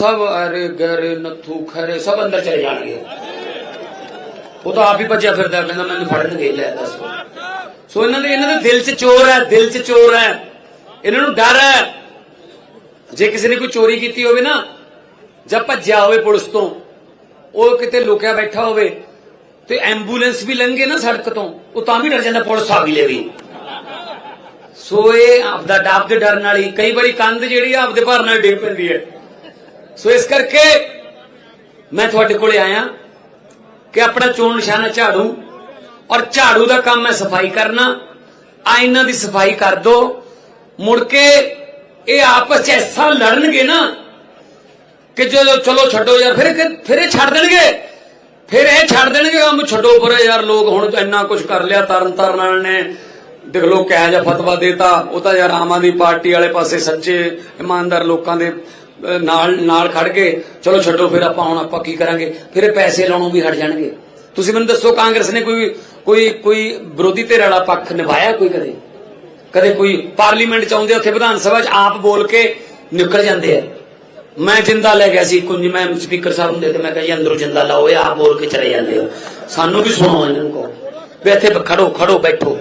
ਸਭ ਅਰੇ ਗਰੇ ਨੱਥੂ ਖਰੇ, ਸਭ ਅੰਦਰ ਚਲੇ ਜਾਣਗੇ। ਉਹ ਤਾਂ ਆਪ ਹੀ ਭੱਜਿਆ ਫਿਰਦਾ, ਕਹਿੰਦਾ ਮੈਨੂੰ ਫੜਨਗੇ, ਲੈ ਦੱਸ। ਸੋ ਇਹਨਾਂ ਦੇ ਇਹਨਾਂ ਦੇ ਦਿਲ 'ਚ ਚੋਰ ਹੈ, ਦਿਲ 'ਚ ਚੋਰ ਹੈ। ਇਹਨਾਂ ਨੂੰ ਡਰ ਹੈ। ਜੇ ਕਿਸੇ ਨੇ ਕੋਈ ਚੋਰੀ ਕੀਤੀ ਹੋਵੇ ਨਾ, ਜਾਂ ਭੱਜਿਆ ਹੋਵੇ ਪੁਲਿਸ ਤੋਂ, ਉਹ ਕਿਤੇ ਲੁਕਿਆ ਬੈਠਾ ਹੋਵੇ, ਤੇ ਐਂਬੂਲੈਂਸ ਵੀ ਲੰਘੇ ਨਾ ਸੜਕ ਤੋਂ, ਉਹ ਤਾਂ ਵੀ ਡਰ ਜਾਂਦਾ, ਪੁਲਿਸ ਆ ਗਈ ਲੈ ਵੀ ਸੋ ਇਹ ਆਪਦਾ ਡਾਬ ਦੇ ਡਰ ਨਾਲ ਹੀ ਕਈ ਵਾਰੀ ਕੰਧ ਜਿਹੜੀ ਆਪਦੇ ਭਾਰ ਨਾਲ ਡਿੱਗ ਪੈਂਦੀ ਹੈ। ਸੋ ਇਸ ਕਰਕੇ ਮੈਂ ਤੁਹਾਡੇ ਕੋਲੇ ਆਇਆ ਕਿ ਆਪਣਾ ਚੋਣ ਨਿਸ਼ਾਨਾ ਝਾੜੂ ਔਰ ਝਾੜੂ ਦਾ ਕੰਮ ਹੈ ਸਫ਼ਾਈ ਕਰਨਾ। ਆ ਇਹਨਾਂ ਦੀ ਸਫ਼ਾਈ ਕਰ ਦੋ। ਮੁੜ ਕੇ ਇਹ ਆਪਸ ਚ ਐਸਾ ਲੜਨਗੇ ਨਾ ਕਿ ਜਦੋਂ ਚਲੋ ਛੱਡੋ ਯਾਰ, ਫਿਰ ਫਿਰ ਇਹ ਛੱਡ ਦੇਣਗੇ। ਫਿਰ ਇਹ ਛੱਡ ਦੇਣਗੇ ਕੰਮ ਛੱਡੋ ਪਰ ਯਾਰ ਲੋਕ ਹੁਣ ਤਾਂ ਇੰਨਾ ਕੁਝ ਕਰ ਲਿਆ ਤਰਨ ਤਾਰਨ ਵਾਲਿਆਂ ਨੇ। ਦੇਖ ਲੋ ਕਿਹਾ ਜਿਹਾ ਫਤਵਾ ਦੇਤਾ। ਉਹ ਤਾਂ ਯਾਰ ਆਮ ਆਦਮੀ ਪਾਰਟੀ ਵਾਲੇ ਪਾਸੇ ਸੱਚੇ, ਇਮਾਨਦਾਰ ਲੋਕਾਂ ਦੇ ਨਾਲ ਨਾਲ ਖੜ ਕੇ, ਚਲੋ ਛੱਡੋ ਫਿਰ ਆਪਾਂ ਹੁਣ ਆਪਾਂ ਕੀ ਕਰਾਂਗੇ? ਫਿਰ ਪੈਸੇ ਲਾਉਣੋਂ ਵੀ ਹਟ ਜਾਣਗੇ। ਤੁਸੀਂ ਮੈਨੂੰ ਦੱਸੋ, ਕਾਂਗਰਸ ਨੇ ਕੋਈ ਕੋਈ ਕੋਈ ਵਿਰੋਧੀ ਧਿਰ ਵਾਲਾ ਪੱਖ ਨਿਭਾਇਆ ਕੋਈ ਕਦੇ? ਕਦੇ ਕੋਈ ਪਾਰਲੀਮੈਂਟ ਚ ਆਉਂਦੇ ਉੱਥੇ ਵਿਧਾਨ ਸਭਾ ਚ ਆਪ ਬੋਲ ਕੇ ਨਿਕਲ ਜਾਂਦੇ ਆ? ਮੈਂ ਜਿੰਦਾ ਲੈ ਗਿਆ ਸੀ, ਕੁੰਜ ਮੈਂ ਸਪੀਕਰ ਸਾਹਿਬ ਹੁੰਦੇ ਤੇ ਮੈਂ ਕਿਹਾ ਜੀ ਅੰਦਰੋਂ ਜਿੰਦਾ ਲਾਓ, ਇਹ ਆਪ ਬੋਲ ਕੇ ਚਲੇ ਜਾਂਦੇ ਹੋ ਸਾਨੂੰ ਵੀ ਸੁਣੋ ਇਹਨਾਂ ਨੂੰ ਕਹੋ। ਵੀ ਇੱਥੇ ਖੜੋ ਖੜੋ, ਬੈਠੋ।